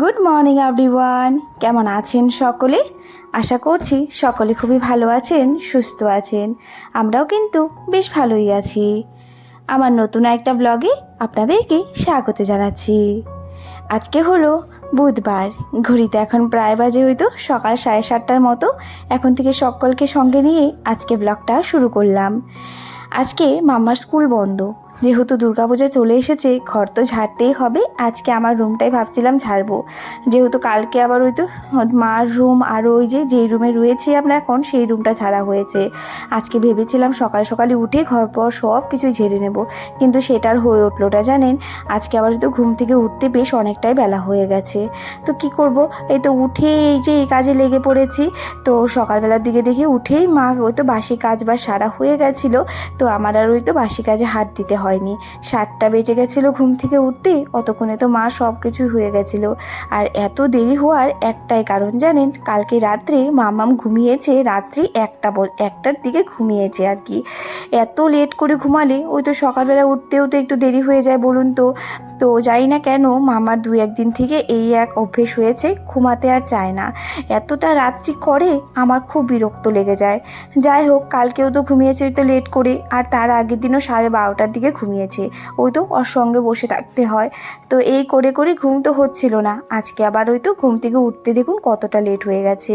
Good morning everyone কেমন আছেন সকলে? আশা করছি সকলে খুবই ভালো আছেন, সুস্থ আছেন। আমরাও কিন্তু বেশ ভালোই আছি। আমার নতুন একটা ব্লগে আপনাদেরকে স্বাগত জানাচ্ছি। আজকে হলো বুধবার। ঘড়িতে এখন প্রায় বাজে হইতো সকাল সাড়ে সাতটার মতো। এখন থেকে সকলকে সঙ্গে নিয়ে আজকে ব্লগটা শুরু করলাম। আজকে মামার স্কুল বন্ধ। যেহেতু দুর্গাপূজা চলে এসেছে, ঘর তো ঝাড়তেই হবে। আজকে আমার রুমটাই ভাবছিলাম ঝাড়বো। যেহেতু কালকে আবার ওই তো মার রুম আর ওই যে, যেই রুমে রয়েছি আমরা এখন, সেই রুমটা ছাড়া হয়েছে। আজকে ভেবেছিলাম সকাল সকালে উঠে ঘর পর সব কিছু ঝেড়ে নেব, কিন্তু সেটার হয়ে উঠলোটা জানেন? আজকে আবার তো ঘুম থেকে উঠতে বেশ অনেকটাই বেলা হয়ে গেছে। তো কি করব? এই তো উঠে এই যে এই কাজে লেগে পড়েছি। তো সকালবেলার দিকে দেখে উঠেই মা ওই তো বাসি কাজ বা সারা হয়ে গেছিল। তো আমার আর ওই তো বাসি কাজে হাত দিতে হয়নি। সাতটা বেজে গেছিল ঘুম থেকে উঠতে, অতক্ষণে তো মা সব কিছুই হয়ে গেছিল। আর এত দেরি হওয়ার একটাই কারণ জানেন, কালকে রাত্রে মামাম ঘুমিয়েছে, রাত্রি একটা একটার দিকে ঘুমিয়েছে আর কি। এত লেট করে ঘুমালে, ওই তো সকালবেলা উঠতেও তো একটু দেরি হয়ে যায় বলুন তো। তো জানি না কেন, মামার দু একদিন থেকে এই এক অভ্যেস হয়েছে, ঘুমাতে আর চায় না। এতটা রাত্রি করে আমার খুব বিরক্ত লেগে যায়। যাই হোক, কালকেও তো ঘুমিয়েছে তো লেট করে, আর তার আগের দিনও সাড়ে বারোটার দিকে ঘুমিয়েছে। ওই তো ওর সঙ্গে বসে থাকতে হয়। তো এই করে করে ঘুম তো হচ্ছিল না। আজকে আবার ওই তো ঘুম থেকে উঠতে দেখুন কতটা লেট হয়ে গেছে।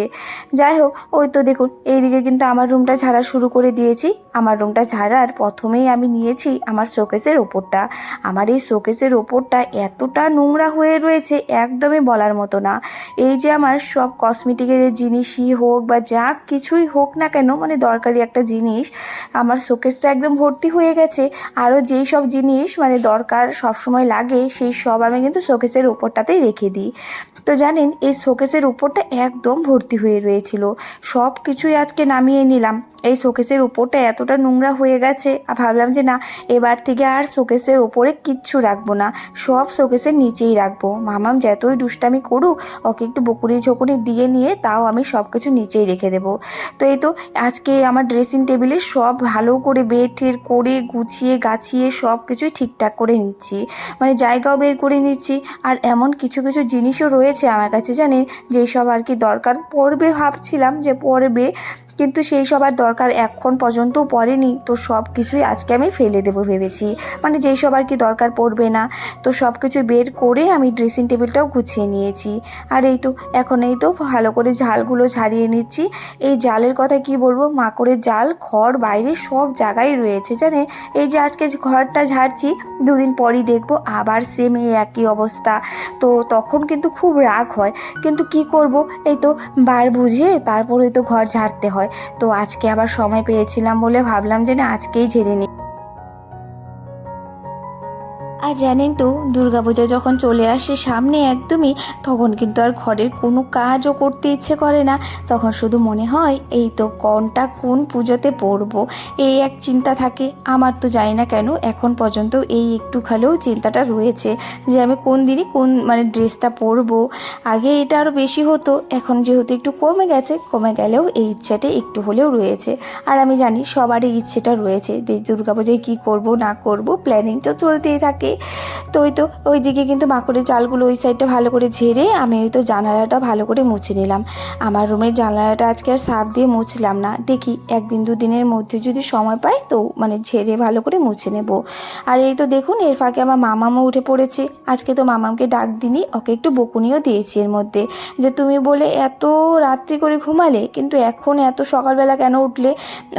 যাই হোক, ওই তো দেখুন, এইদিকে কিন্তু আমার রুমটা ঝাড়া শুরু করে দিয়েছি। আমার রুমটা ঝাড়ার প্রথমেই আমি নিয়েছি আমার শোকেসের ওপরটা। আমার এই শোকেসের ওপরটা এতটা নোংরা হয়ে রয়েছে, একদমই বলার মতো না। এই যে আমার সব কসমেটিকের যে জিনিসই হোক বা যা কিছুই হোক না কেন মানে দরকারি একটা জিনিস, আমার শোকেসটা একদম ভর্তি হয়ে গেছে। আরও যেই সব জিনিস মানে দরকার সব সময় লাগে, সেই সব আমি কিন্তু শোকেসের ওপরটাতেই রেখে দিই। তো জানেন, এই শোকেসের উপরটা একদম ভর্তি হয়ে রয়েছিল। সব কিছুই আজকে নামিয়ে নিলাম। এই শোকেসের উপরটা এতটা নোংরা হয়ে গেছে, আর ভাবলাম যে না, এবার থেকে আর শোকেসের ওপরে কিচ্ছু রাখব না। সব শোকেসের নিচেই রাখব। মামাম যতই দুষ্টামি করুক, ওকে একটু বকুড়ি ঝকুড়ি দিয়ে নিয়ে তাও আমি সব কিছু নিচেই রেখে দেবো। তো এই তো আজকে আমার ড্রেসিং টেবিলে সব ভালো করে বের ঠের করে গুছিয়ে গাছিয়ে সব কিছুই ঠিকঠাক করে নিচ্ছি। মানে জায়গাও বের করে নিচ্ছি, আর এমন কিছু কিছু জিনিসও রয়েছে আমার কাছে জানেন? যেসব আর কি দরকার পড়বে ভাবছিলাম যে পড়বে। কিন্তু সেই সব আর দরকার এখন পর্যন্ত পড়েনি। তো সব কিছুই আজকে আমি ফেলে দেবো ভেবেছি। মানে যেই সব আর কি দরকার পড়বে না, তো সব কিছু বের করে আমি ড্রেসিং টেবিলটাও গুছিয়ে নিয়েছি। আর এই তো, এখন এই তো ভালো করে ঝালগুলো ঝাড়িয়ে নিচ্ছি। এই জালের কথা কি বলব? মাকড়ের জাল, ঘর, বাইরে সব জায়গায় রয়েছে, জানে? এই যে আজকে ঘরটা ঝাড়ছি, দুদিন পরই দেখব আবার সেম এই একই অবস্থা। তো তখন কিন্তু খুব রাগ হয়। কিন্তু কি করব? এই তো, বার বুঝে তারপরে তো ঘর ঝাড়তে হয়। তো আজকে আবার সময় পেয়েছিলাম বলে ভাবলাম যে না আজকেই ঝেড়ে নিই। আর জানেন তো, দুর্গাপূজা যখন চলে আসে সামনে একদমই, তখন কিন্তু আর ঘরের কোনো কাজও করতে ইচ্ছে করে না। তখন শুধু মনে হয়, এই তো কোনটা কোন পুজোতে পরবো এই এক চিন্তা থাকে। আমার তো জানি না কেন, এখন পর্যন্ত এই একটু খালেও চিন্তাটা রয়েছে যে আমি কোন দিনই কোন মানে ড্রেসটা পরবো। আগে এটা আরও বেশি হতো, এখন যেহেতু একটু কমে গেছে, কমে গেলেও এই ইচ্ছাটা একটু হলেও রয়েছে। আর আমি জানি সবারই ইচ্ছেটা রয়েছে যে দুর্গাপূজায় কী করব, না করব প্ল্যানিং তো চলতেই থাকে। তো ওই তো ওইদিকে কিন্তু মাকড়ের জালগুলো ওই সাইডটা ভালো করে ঝেড়ে আমি ওই তো জানালাটা ভালো করে মুছে নিলাম। আমার রুমের জানালাটা আজকে আর সাফ দিয়ে মুছলাম না। দেখি একদিন দুদিনের মধ্যে যদি সময় পাই তো মানে ঝেড়ে ভালো করে মুছে নেব। আর এই তো দেখুন, এর ফাঁকে আমার মামামও উঠে পড়েছে। আজকে তো মামামকে ডাক দিনি ওকে একটু বকুনিও দিয়েছি এর মধ্যে। যে তুমি বলে এত রাত্রি করে ঘুমালে, কিন্তু এখন এত সকালবেলা কেন উঠলে?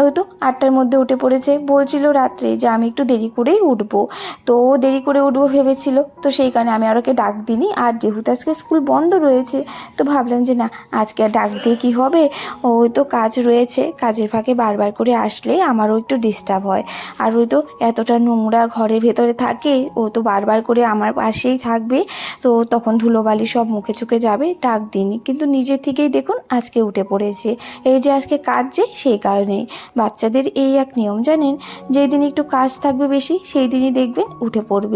ওই তো আটটার মধ্যে উঠে পড়েছে। বলছিল রাত্রে যে আমি একটু দেরি করেই উঠবো। তো দেরি করে উঠবো ভেবেছিল। তো সেই কারণে আমি আর ওকে ডাক দিইনি। আর যেহেতু আজকে স্কুল বন্ধ রয়েছে, তো ভাবলাম যে না, আজকে আর ডাক দিয়ে কী হবে? ওই তো কাজ রয়েছে। কাজের ফাঁকে বারবার করে আসলে আমারও একটু ডিস্টার্ব হয়। আর ওই তো এতটা নোংরা ঘরের ভেতরে থাকে, ও তো বারবার করে আমার পাশেই থাকবে। তো তখন ধুলোবালি সব মুখে চুকে যাবে, ডাক দিইনি। কিন্তু নিজের থেকেই দেখুন, আজকে উঠে পড়েছে। এই যে আজকে কাজ যে, সেই কারণেই। বাচ্চাদের এই এক নিয়ম জানেন যেই দিন একটু কাজ থাকবে বেশি সেই দিনই দেখবেন উঠে পড়বে।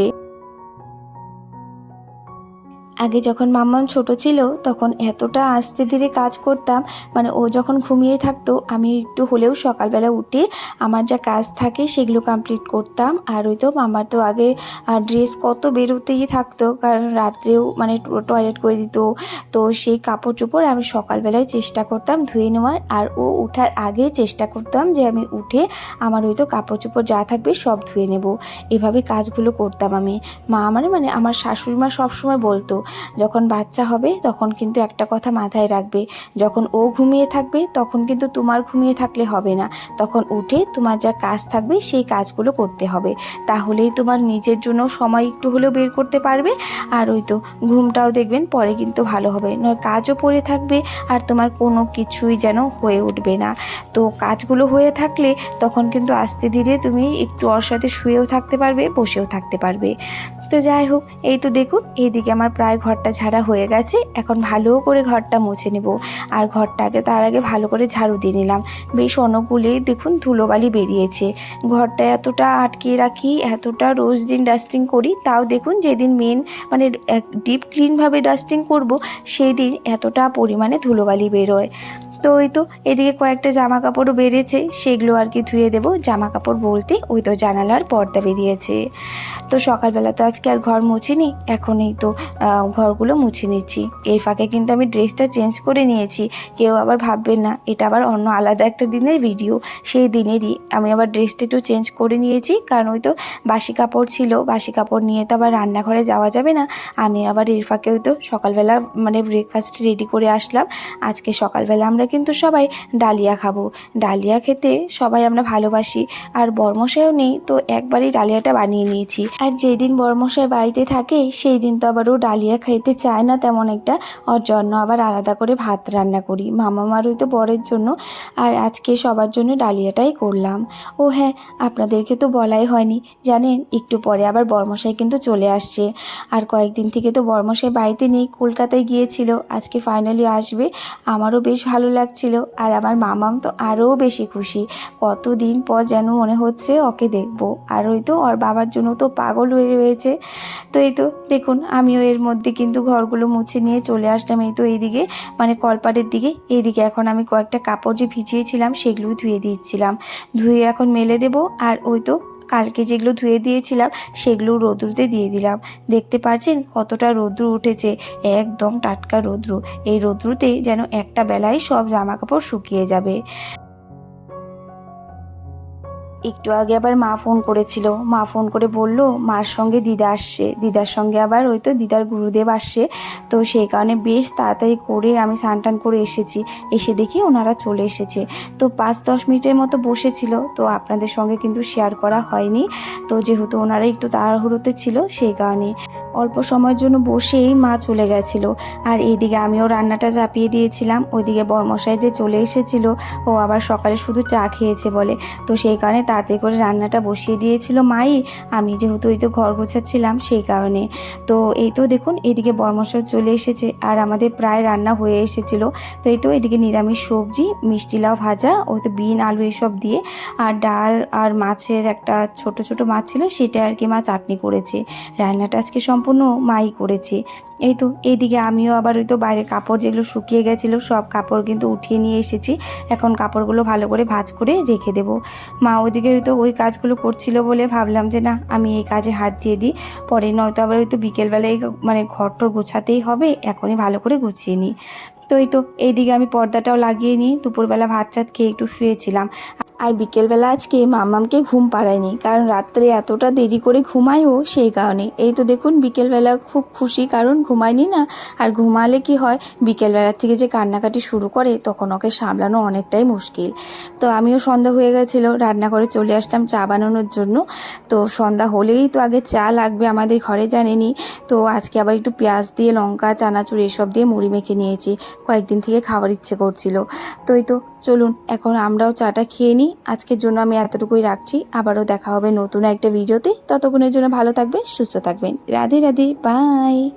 আগে যখন মাম্মাম ছোট ছিল, তখন এতটা আস্তে ধীরে কাজ করতাম মানে ও যখন ঘুমিয়ে থাকতো, আমি একটু হলেও সকালবেলা উঠে আমার যা কাজ থাকে সেগুলো কমপ্লিট করতাম। আর ওই তো মামার তো আগে ড্রেস কত বেরোতেই থাকতো, কারণ রাত্রেও মানে টয়লেট করে দিত। তো সেই কাপড় চোপড় আমি সকালবেলায় চেষ্টা করতাম ধুয়ে নেওয়ার। আর ও ওঠার আগে চেষ্টা করতাম যে আমি উঠে আমার হয়তো কাপড় চোপড় যা থাকবে সব ধুয়ে নেব। এভাবে কাজগুলো করতাম আমি। মা আমার মানে আমার শাশুড়ি মা সবসময় বলতো যখন বাচ্চা হবে তখন কিন্তু একটা কথা মাথায় রাখবে, যখন ও ঘুমিয়ে থাকবে তখন কিন্তু তোমার ঘুমিয়ে থাকলে হবে না, তখন উঠে তোমার যা কাজ থাকবে সেই কাজগুলো করতে হবে, তাহলেই তোমার নিজের জন্য সময় একটু হলেও বের করতে পারবে, আর ওই তো ঘুমটাও দেখবেন পরে কিন্তু ভালো হবে, নয় কাজও পড়ে থাকবে আর তোমার কোনো কিছুই যেন হয়ে উঠবে না, তো কাজগুলো হয়ে থাকলে তখন কিন্তু আস্তে ধীরে তুমি একটু ওর সাথে শুয়েও থাকতে পারবে, বসেও থাকতে পারবে। তো যাই হোক, এই তো দেখুন, এইদিকে আমার প্রায় ঘরটা ঝাড়া হয়ে গেছে। এখন ভালো করে ঘরটা মুছে নেব। আর ঘরটাকে তার আগে ভালো করে ঝাড়ু দিয়ে নিলাম। বেশ অনেকগুলোই দেখুন ধুলোবালি বেরিয়েছে। ঘরটা এতটা আটকে রাখি, এতটা রোজ দিন ডাস্টিং করি, তাও দেখুন যেদিন মেন মানে ডিপ ক্লিনভাবে ডাস্টিং করব সেই দিন এতটা পরিমাণে ধুলোবালি বেরোয়। তো ওই তো এদিকে কয়েকটা জামা কাপড়ও বেরিয়েছে, সেগুলো আর কি ধুয়ে দেবো। জামা কাপড় বলতে ওই তো জানালার পর্দা বেরিয়েছে। তো সকালবেলা তো আজকে আর ঘর মুছিনি, এখনই তো ঘরগুলো মুছে নিচ্ছি। এর ফাঁকে কিন্তু আমি ড্রেসটা চেঞ্জ করে নিয়েছি, কেউ আবার ভাববেন না, এটা আবার অন্য আলাদা একটা দিনের ভিডিও, সেই দিনেরই। আমি আবার ড্রেসটা একটু চেঞ্জ করে নিয়েছি, কারণ ওই তো বাসি কাপড় ছিল, বাসি কাপড় নিয়ে তো আবার রান্নাঘরে যাওয়া যাবে না। আমি আবার এর ফাঁকে ওই তো সকালবেলা মানে ব্রেকফাস্ট রেডি করে আসলাম। আজকে সকালবেলা আমরা কিন্তু সবাই ডালিয়া খাব। ডালিয়া খেতে সবাই আমরা ভালোবাসি। আর বর্মশাইও নেই, তো একবারই ডালিয়াটা বানিয়ে নিয়েছি। আর যেদিন বর্মশাই বাড়িতে থাকে সেই দিন তো আবার ও ডালিয়া খেতে চায় না তেমন একটা। ওর জন্য আবার আলাদা করে ভাত রান্না করি। মামা মারুই তো বরের জন্য। আর আজকে সবার জন্য ডালিয়াটাই করলাম। ও হ্যাঁ আপনাদেরকে তো বলাই হয়নি। জানেন, একটু পরে আবার বর্মশাই কিন্তু চলে আসছে। আর কয়েকদিন থেকে তো বর্মশাই বাড়িতে নেই, কলকাতায় গিয়েছিল। আজকে ফাইনালি আসবে। আমারও বেশ ভালো লাগছিল। আর আমার মামাম তো আরও বেশি খুশি। কতদিন পর যেন মনে হচ্ছে ওকে দেখব। আর ওই তো ওর বাবার জন্য তো পাগল হয়ে রয়েছে। তো এই তো, দেখুন, আমিও এর মধ্যে কিন্তু ঘরগুলো মুছে নিয়ে চলে আসলাম। এই তো এইদিকে মানে কলপাটের দিকে। এইদিকে এখন আমি কয়েকটা কাপড় যে ভিজিয়েছিলাম সেগুলোই ধুয়ে দিচ্ছিলাম। ধুয়ে এখন মেলে দেব। আর ওই তো কালকে যেগুলো ধুয়ে দিয়েছিলাম, সেগুলো রোদ্রুতে দিয়ে দিলাম। দেখতে পাচ্ছেন কতটা রোদ্রু উঠেছে? একদম টাটকা রোদ্রু। এই রোদ্রুতে যেন একটা বেলায় সব জামা কাপড় শুকিয়ে যাবে। একটু আগে আবার মা ফোন করেছিল। মা ফোন করে বলল, মার সঙ্গে দিদা আসছে। দিদার সঙ্গে আবার ওই তো দিদার গুরুদেব আসছে। তো সেই কারণে বেশ তাড়াতাড়ি করে আমি স্নান করে এসেছি। এসে দেখি ওনারা চলে এসেছে। তো পাঁচ দশ মিনিটের মতো বসেছিল। তো আপনাদের সঙ্গে কিন্তু শেয়ার করা হয়নি। তো যেহেতু ওনারা একটু তাড়াহুড়োতে ছিল, সেই কারণে অল্প সময়ের জন্য বসেই মা চলে গেছিল। আর এইদিকে আমিও রান্নাটা চাপিয়ে দিয়েছিলাম। ওইদিকে বর্মশাই যে চলে এসেছিল, ও আবার সকালে শুধু চা খেয়েছে বলে। তো সেই কারণে তাতে করে রান্নাটা বসিয়ে দিয়েছিল মাই। আমি যেহেতু ওই তো ঘর গোছাচ্ছিলাম, সেই কারণে। তো এই তো দেখুন, এদিকে বর্মশাই চলে এসেছে আর আমাদের প্রায় রান্না হয়ে এসেছিল। তো এই তো এদিকে নিরামিষ সবজি, মিষ্টি লাউ ভাজা ওই তো বিন, আলু এসব দিয়ে। আর ডাল আর মাছের একটা ছোট ছোট মাছ ছিল, সেটা আর কি মা চাটনি করেছে। রান্নাটা আজকে সম্পূর্ণ মাই করেছে। এই তো, এইদিকে আমিও আবার ওই তো বাইরে কাপড় যেগুলো শুকিয়ে গেছিল, সব কাপড় কিন্তু উঠিয়ে নিয়ে এসেছি। এখন কাপড়গুলো ভালো করে ভাজ করে রেখে দেবো। মা ওইদিকে হয়তো ওই কাজগুলো করছিল বলে ভাবলাম যে, না, আমি এই কাজে হাত দিয়ে দিই। পরে নয়তো আবার হয়তো বিকেলবেলায় মানে ঘর টর গোছাতেই হবে, এখনই ভালো করে গুছিয়ে নিই। তো এই তো, এইদিকে আমি পর্দাটাও লাগিয়ে নিই। দুপুরবেলা ভাত চাত খেয়ে একটু শুয়েছিলাম। আর বিকেলবেলা আজকে মামামকে ঘুম পাড়ায়নি, কারণ রাত্রে এতটা দেরি করে ঘুমায়ও সেই কারণে। এই তো দেখুন, বিকেলবেলা খুব খুশি, কারণ ঘুমায়নি না, আর ঘুমালে কি হয়, বিকেলবেলার থেকে যে কান্নাকাটি শুরু করে, তখন ওকে সামলানো অনেকটাই মুশকিল। তো আমিও সন্ধ্যা হয়ে গেছিল রান্না করে চলে আসলাম চা বানানোর জন্য। তো সন্ধ্যা হলেই তো আগে চা লাগবে আমাদের ঘরে জানেনি তো আজকে আবার একটু পেঁয়াজ দিয়ে, লঙ্কা, চানাচুর এসব দিয়ে মুড়ি মেখে নিয়েছি। কয়েকদিন থেকে খাওয়ার ইচ্ছে করছিল। তো এই তো, চলুন, এখন আমরাও চাটা খেয়ে নিই। আজকের জন্য আমি এতটুকুই রাখছি। আবারও দেখা হবে নতুন একটা ভিডিওতে। ততক্ষণের জন্য ভালো থাকবেন, সুস্থ থাকবেন। রাধে রাধে, বাই।